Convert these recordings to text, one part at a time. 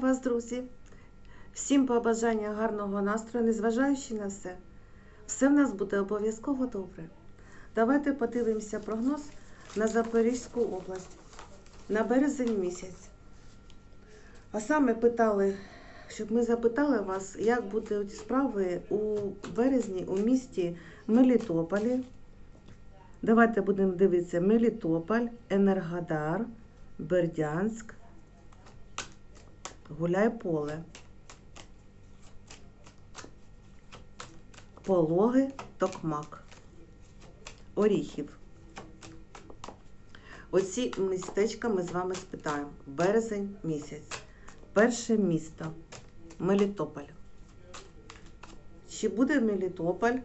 вас, друзі! Всім побажання гарного настрою, незважаючи на все. Все в нас буде обов'язково добре. Давайте подивимося прогноз на Запорізьку область на березень місяць. А саме питали, щоб ми запитали вас, як будуть справи у березні у місті Мелітополі. Давайте будемо дивитися Мелітополь, Енергодар, Бердянськ, Гуляйполе, Пологи, Токмак, Оріхів. Оці містечка ми з вами спитаємо. Березень місяць. Перше місто Мелітополь. Чи буде Мелітополь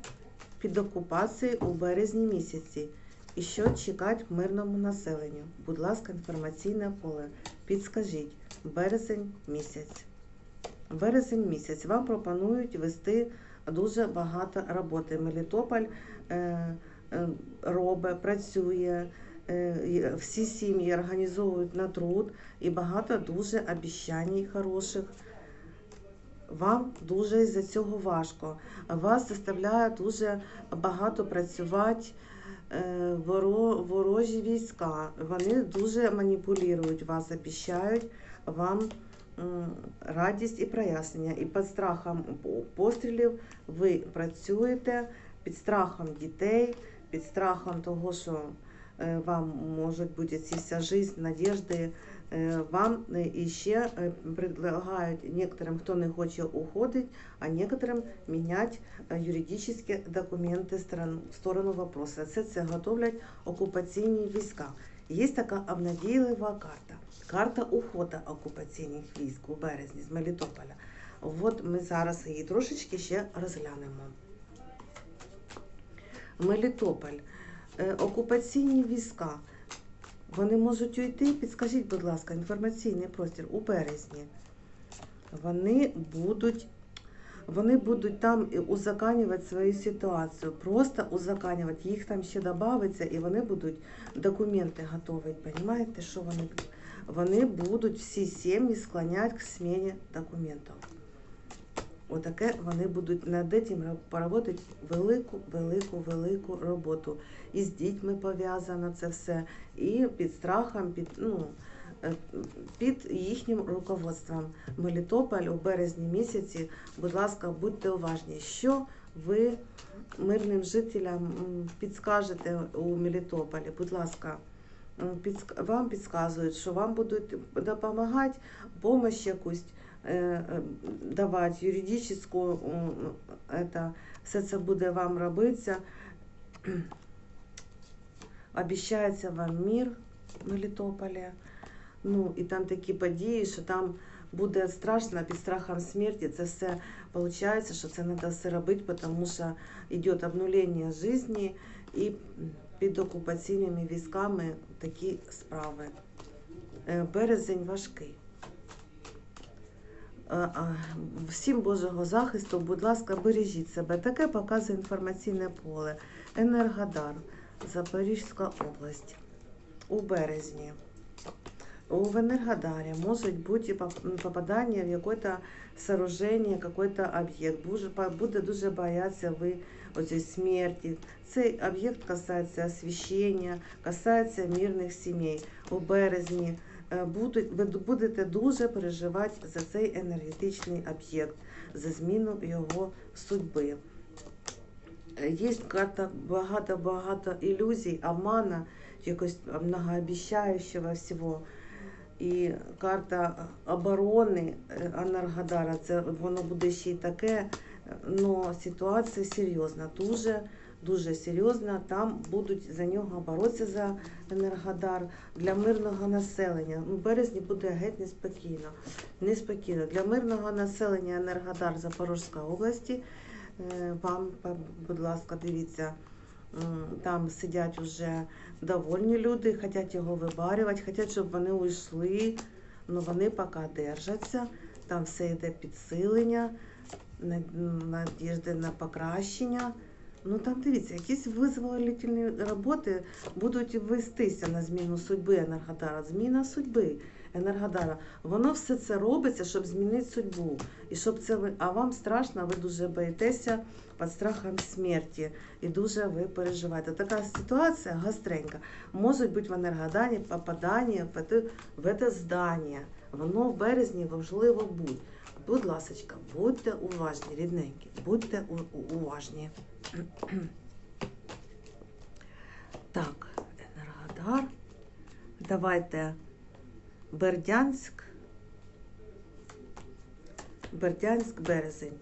під окупацією у березні місяці? І що чекати мирному населенню? Будь ласка, інформаційне поле. Підскажіть, березень місяць. Березень місяць. Вам пропонують вести дуже багато роботи. Мелітополь е, е, робить, працює. Е, Всі сім'ї організовують на труд і багато дуже обіцянь хороших. Вам дуже із-за цього важко. Вас заставляє дуже багато працювати ворожі війська. Вони дуже маніпулюють вас, обіщають вам радість і прояснення. І під страхом пострілів ви працюєте, під страхом дітей, під страхом того, що е, вам можуть бути ця життя, надіжди. Е, Вам е, ще е, предлагають некоторым, хто не хоче уходить, а некоторым міняти е, юридичні документи в сторону вопросу. Це це готовлять окупаційні війська. Є така обнадійлива карта. Карта уходу окупаційних військ у березні з Мелітополя. От ми зараз її трошечки ще розглянемо. Мелітополь. Окупаційні війська. Вони можуть уйти. Підскажіть, будь ласка, інформаційний простір у березні. Вони будуть, вони будуть там узаканювати свою ситуацію. Просто узаканювати. Їх там ще додається, і вони будуть документи готувати. Понимаєте, що вони? Вони будуть всі сім'ї склоняти к зміні документів. Отаке вони будуть над цим проводити велику, велику, велику роботу. І з дітьми пов'язано це все, і під страхом, під, ну, е, під їхнім руководством. Мелітополь у березні місяці, будь ласка, будьте уважні, що ви мирним жителям підскажете у Мелітополі. Будь ласка, вам підказують, що вам будуть допомагати, допомогу якусь давати, юридичну, все це буде вам робитися. Обіщається вам мир в Мелітополі. Ну, і там такі події, що там буде страшно під страхом смерті. Це все виходить, що це треба все робити, тому що йде обнулення життя і під окупаційними військами такі справи. Е, Березень важкий. Всім Божого захисту, будь ласка, бережіть себе. Таке показує інформаційне поле. Енергодар, Запорізька область. У березні. У Енергодарі можуть бути поп- попадання в якесь сооруження, якийсь об'єкт. Буде- дуже боятися ви оцієї смерті. Цей об'єкт касається освіщення, касається мирних сімей. У березні ви будете дуже переживати за цей енергетичний об'єкт, за зміну його судьби. Е, Є карта багато-багато ілюзій, обмана, якось многообіцяючого всього. І карта оборони е, Енергодара, це воно буде ще й таке, але ситуація серйозна, дуже, дуже серйозна. Там будуть за нього боротися за Енергодар для мирного населення. У березні буде геть неспокійно. Неспокійно. Для мирного населення Енергодар Запорізької області. Е, Вам, будь ласка, дивіться, там сидять уже довольні люди, хочуть його вибарювати, хочуть, щоб вони уйшли, але вони поки держаться. Там все йде підсилення, над- надіжди на покращення. Ну там дивіться, якісь визволительні роботи будуть вестися на зміну судьби Енергодара. Зміна судьби. Енергодара. Воно все це робиться, щоб змінити судьбу. І щоб це ви, а вам страшно, ви дуже боїтеся під страхом смерті. І дуже ви переживаєте. Така ситуація гостренька. Може бути в Енергодарі попадання в це, в це здання. Воно в березні важливо бути. Будь ласочка, будьте уважні, рідненькі, будьте уважні. Так, Енергодар. Давайте Бердянськ. Бердянськ, березень.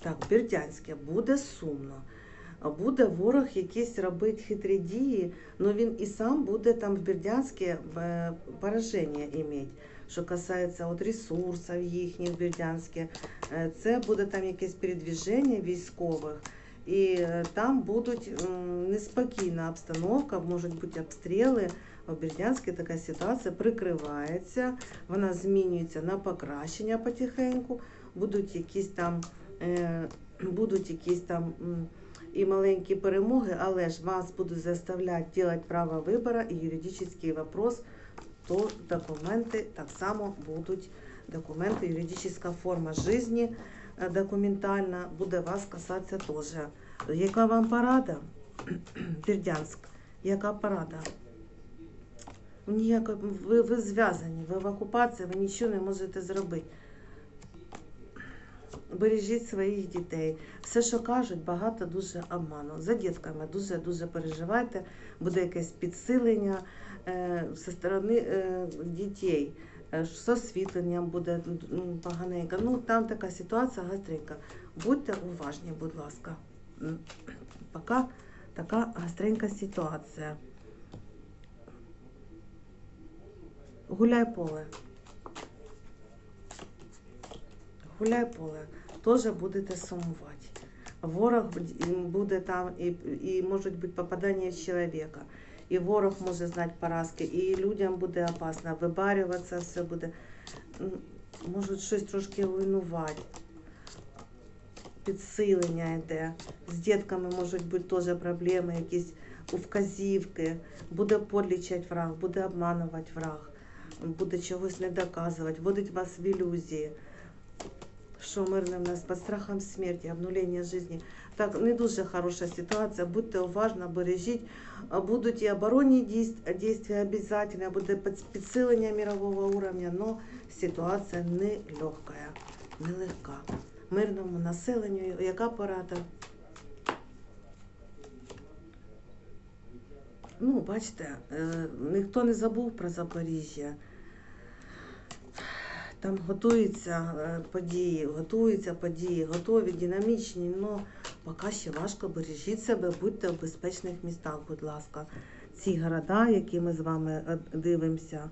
Так, Бердянське буде сумно. Буде ворог якийсь робити хитрі дії, але він і сам буде там в Бердянське е, пораження іметь. Що касається от ресурсів їхніх в Е, це буде там якесь передвіження військових, і е, там будуть неспокійна обстановка, можуть бути обстріли. В Бердянську така ситуація прикривається, вона змінюється на покращення потихеньку. Будуть якісь там, е, будуть якісь там і маленькі перемоги, але ж вас будуть заставляти робити право вибору і юридичний вопрос, то документи так само будуть документи, юридична форма життя е, документальна буде вас касатися теж. Яка вам порада? Бердянськ, яка порада? Ніяко, ви, ви зв'язані, ви в окупації, ви нічого не можете зробити. Бережіть своїх дітей. Все, що кажуть, багато дуже обману. За дітками дуже-дуже переживайте, буде якесь підсилення е, зі сторони е, дітей. Е, З освітленням буде поганенько. Ну, там така ситуація гостренька. Будьте уважні, будь ласка. М, Поки така гостренька ситуація. Гуляй поле. Гуляй поле. Теж будете сумувати. Ворог буде там і, і можуть бути попадання в чоловіка. І ворог може знати поразки, і людям буде опасно вибарюватися, все буде. Можуть щось трошки руйнувати. Підсилення йде. З дітками можуть бути теж проблеми, якісь вказівки. Буде подлічати враг, буде обманувати враг, буде чогось не доказувати, вводить вас в ілюзії. Що мирне в нас під страхом смерті, обнулення життя. Так, не дуже хороша ситуація. Будьте уважні, бережіть. Будуть і оборонні дійс- дійства обов'язково, буде під- підсилення мирового уровня, але ситуація не легка, не легка. Мирному населенню, яка порада? Ну, бачите, е, ніхто не забув про Запоріжжя. Там готуються е, події, готуються події, готові, динамічні, але поки ще важко бережіть себе, будьте в безпечних містах, будь ласка. Ці города, які ми з вами е, дивимося.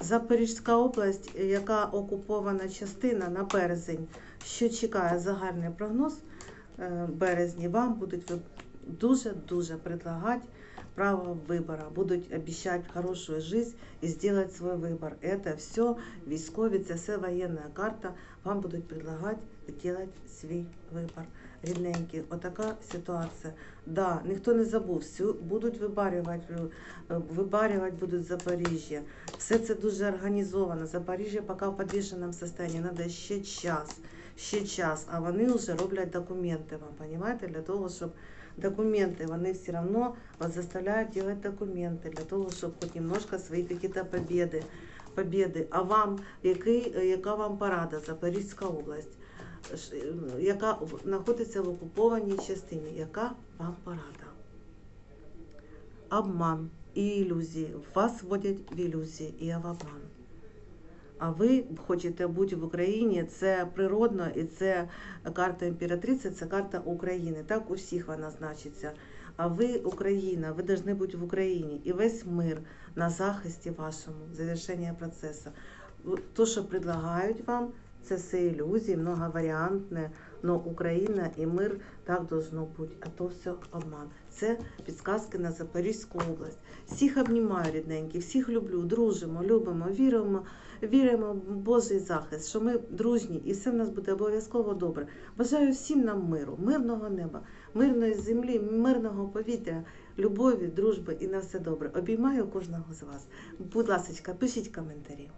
Запорізька область, яка окупована частина на березень, що чекає загальний прогноз е, березні, вам будуть дуже-дуже предлагати право вибора, будуть обіцяти хорошу життя і зробити свій вибір. Це все військові, це все воєнна карта. Вам будуть предлагати зробити свій вибір. Рідненькі, отака ситуація. Да, ніхто не забув, всю будуть вибарювати, е, вибарювати будуть Запоріжжя. Все це дуже організовано. Запоріжжя поки в підвішеному стані, треба ще час, ще час. А вони вже роблять документи, вам розумієте, для того, щоб документи, вони все одно вас заставляють робити документи, для того, щоб хоч немножко свої якісь побіди, побіди. А вам, який, яка вам порада, Запорізька область? Яка знаходиться в окупованій частині, яка вам порада? Обман і ілюзії. Вас вводять в ілюзії і в обман. А ви хочете бути в Україні, це природно, і це карта імператриці, це карта України. Так у всіх вона значиться. А ви Україна, ви повинні бути в Україні. І весь мир на захисті вашому, завершення процесу. То, що предлагають вам, це все ілюзії, многоваріантне, но Україна і мир так должно бути, а то все обман. Це підсказки на Запорізьку область. Всіх обнімаю, рідненькі, всіх люблю, дружимо, любимо, віримо, віримо в Божий захист, що ми дружні і все в нас буде обов'язково добре. Бажаю всім нам миру, мирного неба, мирної землі, мирного повітря, любові, дружби і на все добре. Обіймаю кожного з вас. Будь ласка, пишіть коментарі.